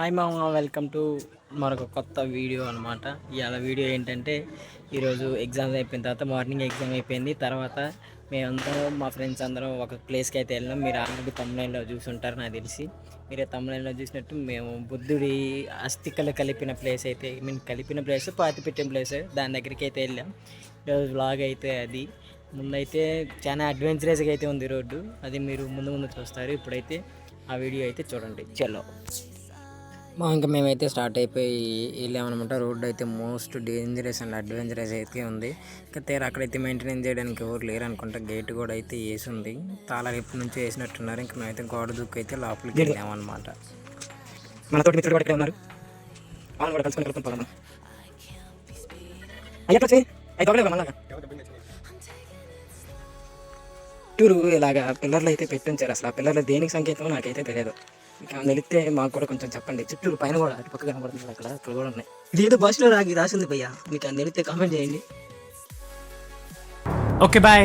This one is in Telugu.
హాయ్ మామ. వెల్కమ్ టు మరొక కొత్త వీడియో అనమాట ఇవాళ వీడియో ఏంటంటే ఈరోజు ఎగ్జామ్స్ అయిపోయిన తర్వాత మార్నింగ్ ఎగ్జామ్ అయిపోయింది. తర్వాత మేమందరం మా ఫ్రెండ్స్ అందరం ఒక ప్లేస్కి అయితే వెళ్ళినాం. మీరు ఆల్రెడీ తమిళలో చూసుంటారు నాకు తెలిసి. మీరు తమిళలో చూసినట్టు మేము బుద్ధుడి అస్థికలు కలిపిన ప్లేస్ అయితే ఐ మీన్ కలిపిన ప్లేస్ పాతి పెట్టిన ప్లేస్ దాని దగ్గరికి అయితే వెళ్ళాం. ఈరోజు బ్లాగ్ అయితే అది. ముందైతే చాలా అడ్వెంచరస్గా అయితే ఉంది రోడ్డు. అది మీరు ముందు ముందు చూస్తారు. ఇప్పుడైతే ఆ వీడియో అయితే చూడండి. చలో. మా ఇంకా మేమైతే స్టార్ట్ అయిపోయి వెళ్ళామన్నమాట రోడ్ అయితే మోస్ట్ డేంజరస్ అండ్ అడ్వెంచరస్ అయితే ఉంది. ఇంకా తీరా అక్కడైతే మెయింటెనెన్స్ చేయడానికి ఎవరు లేరు అనుకుంటా గేట్ కూడా అయితే వేసి ఉంది తాళాలు ఎప్పటి నుంచో వేసినట్టున్నారు. ఇంకా మేమైతే గోడ దూకు అయితే లోపలికి వెళ్ళామన్నమాట మనతోటి మిత్రుడు కూడా ఇక్కడ ఉన్నారు కూడా కలుసుకొని అయ్యా వచ్చి అయితే ఇలాగా పిల్లర్లు అయితే పెట్టించారు అసలు. ఆ పిల్లర్లు దేనికి సంకేతమో నాకైతే తెలియదు. ఇంకా మాకు కూడా కొంచెం చెప్పండి. చుట్టూరు పైన కూడా అటు పక్క కనబడుతుంది అక్కడ అక్కడ కూడా ఉన్నాయి. ఇది ఏదో భాషలో రాగి రాసింది భయ్యా. మీకు అని తెలిస్తే కామెంట్ చేయండి. Okay bye